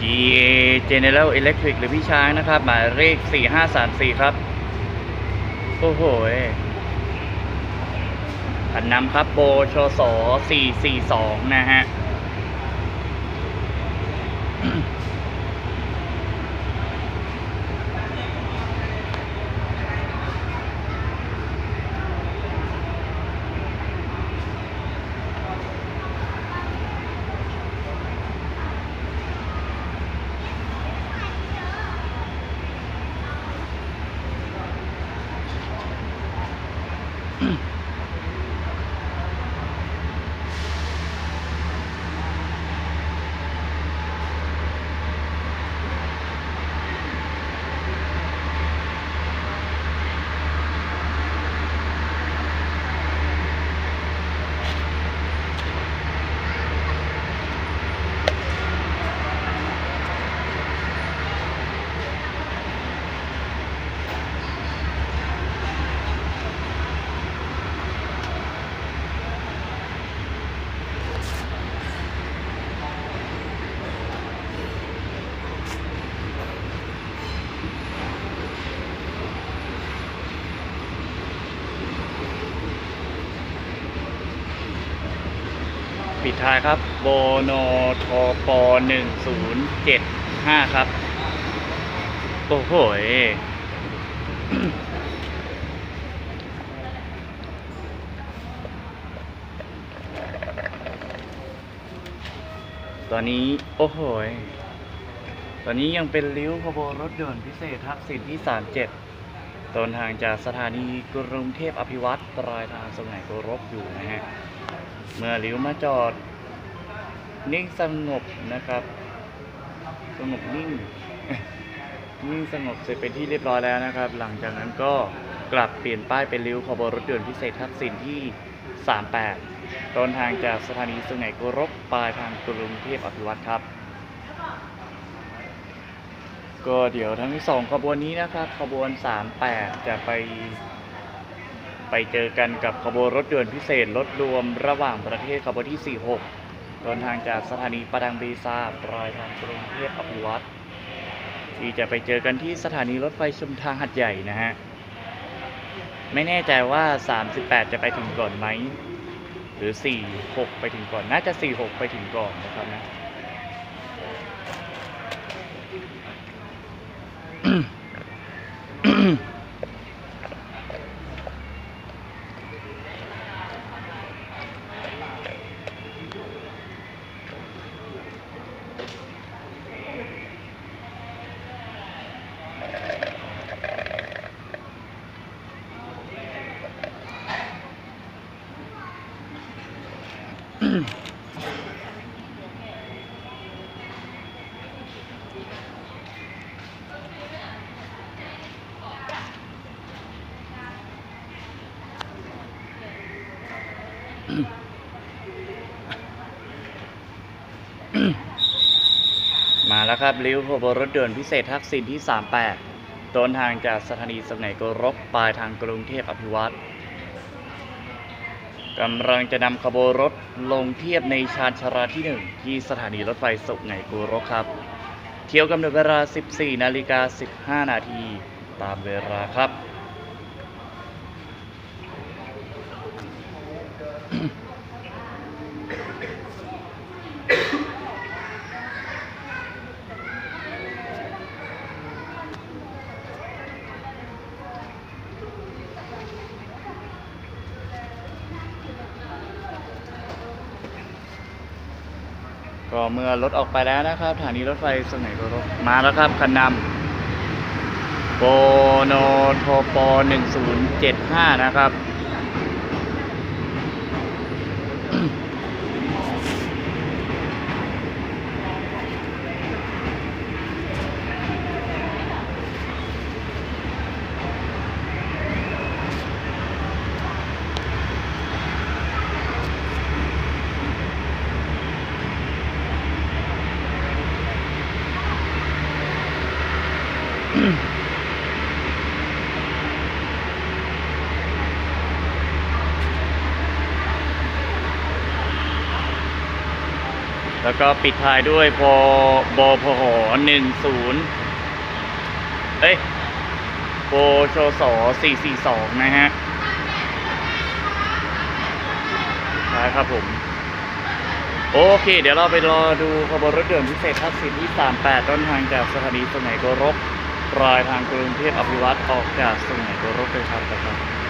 GA General Electric หรือพี่ช้างนะครับ หมายเลข 4534 ครับ โอ้โหยขันนำครับโบชส442 นะฮะ ปิดท้ายครับโบโนทป1075ครับ โอ้โหตอนนี้ โอ้โหตอนนี้ยังเป็นริ้วขบวนรถด่วนพิเศษทักษิณที่ 37ต้นทางจากสถานีกรุงเทพอภิวัตรปลายทางสมัยโกรบอยู่นะฮะ เมื่อริ้วมาจอด นิ่งสงบนะครับ สงบนิ่ง นิ่งสงบเสร็จเป็นที่เรียบร้อยแล้วนะครับ หลังจากนั้นก็กลับเปลี่ยนป้ายเป็นริ้วขบวนรถด่วนพิเศษทักษิณที่ 38 ต้นทางจากสถานีสุไหงโกรกปลายทางกรุงเทพอภิวัตรครับ ก็เดี๋ยวทั้งสองขบวนนี้นะครับ ขบวน 38 จะไป ไปเจอกันกับขบวนรถด่วนพิเศษรถรวมระหว่างประเทศขบวนที่ 46 เดินทางจากสถานีประดังเบซาปลายทางกรุงเทพอภิวัตรที่จะไปเจอกันที่สถานีรถไฟชุมทางหัดใหญ่นะฮะ ไม่แน่ใจว่า 38 จะไปถึงก่อนไหม หรือ 46 ไปถึงก่อน น่าจะ 46 ไปถึงก่อนนะครับนะม มาแล้วครับริ้วขบวนรถด่วนพิเศษทักษิณที่ 38 ต้นทางจากสถานีสุไหงโกรกปลายทางกรุงเทพอภิวัตร กำลังจะนำขบวนรถลงเทียบในชานชาราที่ 1 ที่สถานีรถไฟสุไหงโกรกครับ เที่ยวกำหนดเวลา 14 นาฬิกา 15 นาที ตามเวลาครับ ก็เมื่อรถออกไปแล้วนะครับสถานีรถไฟสุไหรถมาแล้วครับคันนำโปโนโทป1075นะครับ แล้วก็ปิดท้ายด้วยพอบอพหหนึ่งศูนย์เอ้ยโบโชสอสี่สี่สองนะฮะใช่ครับผม โอเค เดี๋ยวเราไปรอดูขบวนรถด่วนพิเศษทักสิบที่สามแปดต้นทางจากสถานีสงไหนโกรก ปลายทางกรุงเทพอภิวัตรออกจากสุไหงโกรกเลยครับครับ